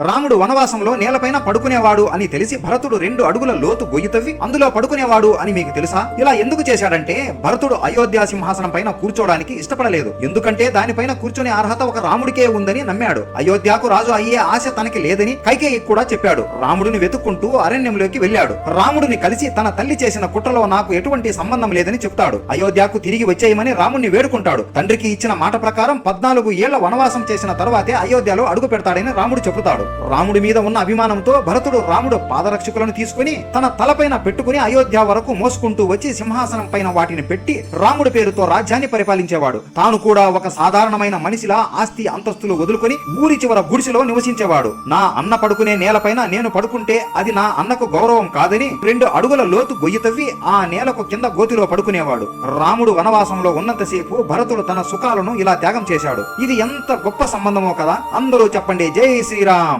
రాముడు వనవాసంలో నేలపైన పడుకునేవాడు అని తెలిసి భరతుడు రెండు అడుగుల లోతు గొయ్యి తవ్వి అందులో పడుకునేవాడు అని మీకు తెలుసా? ఇలా ఎందుకు చేశాడంటే భరతుడు అయోధ్య సింహాసనం పైన కూర్చోడానికి ఇష్టపడలేదు. ఎందుకంటే దానిపైన కూర్చునే అర్హత ఒక రాముడికే ఉందని నమ్మాడు. అయోధ్యకు రాజు అయ్యే ఆశ తనకి లేదని కైకేయి కూడా చెప్పాడు. రాముడిని వెతుక్కుంటూ అరణ్యంలోకి వెళ్ళాడు. రాముడిని కలిసి తన తల్లి చేసిన కుట్రలో నాకు ఎటువంటి సంబంధం లేదని చెప్తాడు. అయోధ్యకు తిరిగి వచ్చేయమని రాముడిని వేడుకుంటాడు. తండ్రికి ఇచ్చిన మాట ప్రకారం పద్నాలుగు ఏళ్ళ వనవాసం చేసిన తర్వాతే అయోధ్యలో అడుగు పెడతాడని రాముడు చెబుతాడు. రాముడి మీద ఉన్న అభిమానంతో భరతుడు రాముడు పాదరక్షకులను తీసుకుని తన తలపైన పెట్టుకుని అయోధ్య వరకు మోసుకుంటూ వచ్చి సింహాసనం పైన వాటిని పెట్టి రాముడి పేరుతో రాజ్యాన్ని పరిపాలించేవాడు. తాను కూడా ఒక సాధారణమైన మనిషిలా ఆస్తి అంతస్తులు వదులుకొని ఊరి చివర గుడిసెలో నివసించేవాడు. నా అన్న పడుకునే నేలపైన నేను పడుకుంటే అది నా అన్నకు గౌరవం కాదని రెండు అడుగుల లోతు గొయ్యి తవ్వి ఆ నేలకు కింద గోతిలో పడుకునేవాడు. రాముడు వనవాసంలో ఉన్నంతసేపు భరతుడు తన సుఖాలను ఇలా త్యాగం చేశాడు. ఇది ఎంత గొప్ప సంబంధమో కదా? అందరూ చెప్పండి. జై శ్రీరామ్.